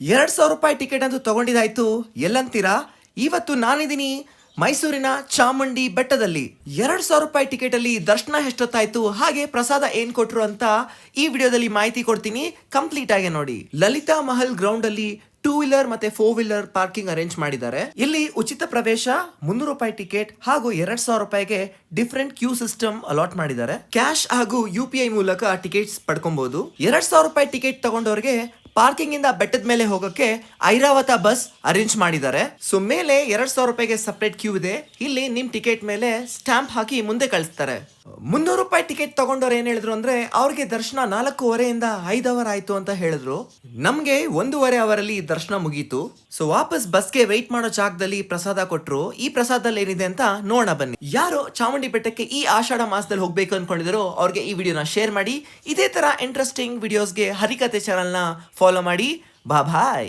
ಎರಡ್ ಸಾವಿರ ರೂಪಾಯಿ ಟಿಕೆಟ್ ಅಂತೂ ತಗೊಂಡಿದಾಯ್ತು ಎಲ್ಲಂತೀರಾ? ಇವತ್ತು ನಾನಿದ್ದೀನಿ ಮೈಸೂರಿನ ಚಾಮುಂಡಿ ಬೆಟ್ಟದಲ್ಲಿ. ಎರಡ್ ಸಾವಿರ ರೂಪಾಯಿ ಟಿಕೆಟ್ ಅಲ್ಲಿ ದರ್ಶನ ಎಷ್ಟೊತ್ತಾಯ್ತು? ಹಾಗೆ ಪ್ರಸಾದ ಏನ್ ಕೊಟ್ರು ಅಂತ ಈ ವಿಡಿಯೋದಲ್ಲಿ ಮಾಹಿತಿ ಕೊಡ್ತೀನಿ. ಕಂಪ್ಲೀಟ್ ಆಗಿ ನೋಡಿ. ಲಲಿತಾ ಮಹಲ್ ಗ್ರೌಂಡ್ ಅಲ್ಲಿ ಟೂ ವೀಲರ್ ಮತ್ತೆ ಫೋರ್ ವೀಲರ್ ಪಾರ್ಕಿಂಗ್ ಅರೇಂಜ್ ಮಾಡಿದ್ದಾರೆ. ಇಲ್ಲಿ ಉಚಿತ ಪ್ರವೇಶ, ಮುನ್ನೂರು ರೂಪಾಯಿ ಟಿಕೆಟ್ ಹಾಗೂ ಎರಡ್ ಸಾವಿರ ರೂಪಾಯಿಗೆ ಡಿಫ್ರೆಂಟ್ ಕ್ಯೂ ಸಿಸ್ಟಮ್ ಅಲಾಟ್ ಮಾಡಿದ್ದಾರೆ. ಕ್ಯಾಶ್ ಹಾಗೂ ಯು ಪಿ ಐ ಮೂಲಕ ಟಿಕೆಟ್ಸ್ ಪಡ್ಕೊಬಹುದು ಎರಡ್ ಸಾವಿರ ರೂಪಾಯಿ ಟಿಕೆಟ್ ತಗೊಂಡವ್ರಿಗೆ ಪಾರ್ಕಿಂಗ್ ಇಂದ ಬೆಟ್ಟದ ಮೇಲೆ ಹೋಗಕ್ಕೆ ಐರಾವತ ಬಸ್ ಅರೇಂಜ್ ಮಾಡಿದ್ದಾರೆ. ಸೊ ಮೇಲೆ ಎರಡ್ ಸಾವಿರ ರೂಪಾಯಿಗೆ ಸಪರೇಟ್ ಕ್ಯೂ ಇದೆ. ಇಲ್ಲಿ ನಿಮ್ ಟಿಕೆಟ್ ಮೇಲೆ ಸ್ಟಾಂಪ್ ಹಾಕಿ ಮುಂದೆ ಕಳಿಸ್ತಾರೆ. ಮುನ್ನೂರು ರೂಪಾಯಿ ಟಿಕೆಟ್ ತಗೊಂಡವ್ರು ಏನ್ ಹೇಳಿದ್ರು ಅಂದ್ರೆ, ಅವ್ರಿಗೆ ದರ್ಶನ ನಾಲ್ಕೂವರೆಯಿಂದ ಐದು ಅವರ್ ಆಯ್ತು ಅಂತ ಹೇಳಿದ್ರು. ನಮ್ಗೆ ಒಂದೂವರೆ ಅವರಲ್ಲಿ ದರ್ಶನ ಮುಗೀತು. ಸೊ ವಾಪಸ್ ಬಸ್ಗೆ ವೆಯ್ಟ್ ಮಾಡೋ ಜಾಗದಲ್ಲಿ ಪ್ರಸಾದ ಕೊಟ್ರು. ಈ ಪ್ರಸಾದದಲ್ಲಿ ಏನಿದೆ ಅಂತ ನೋಡೋಣ ಬನ್ನಿ. ಯಾರು ಚಾಮುಂಡಿ ಬೆಟ್ಟಕ್ಕೆ ಈ ಆಷಾಢ ಮಾಸದಲ್ಲಿ ಹೋಗ್ಬೇಕು ಅನ್ಕೊಂಡಿದ್ರು ಅವ್ರಿಗೆ ಈ ವಿಡಿಯೋನ ಶೇರ್ ಮಾಡಿ. ಇದೇ ತರ ಇಂಟ್ರೆಸ್ಟಿಂಗ್ ವಿಡಿಯೋಸ್ಗೆ ಹರಿಕತೆ ಚಾನಲ್ನ ফলো মারি বা ভাই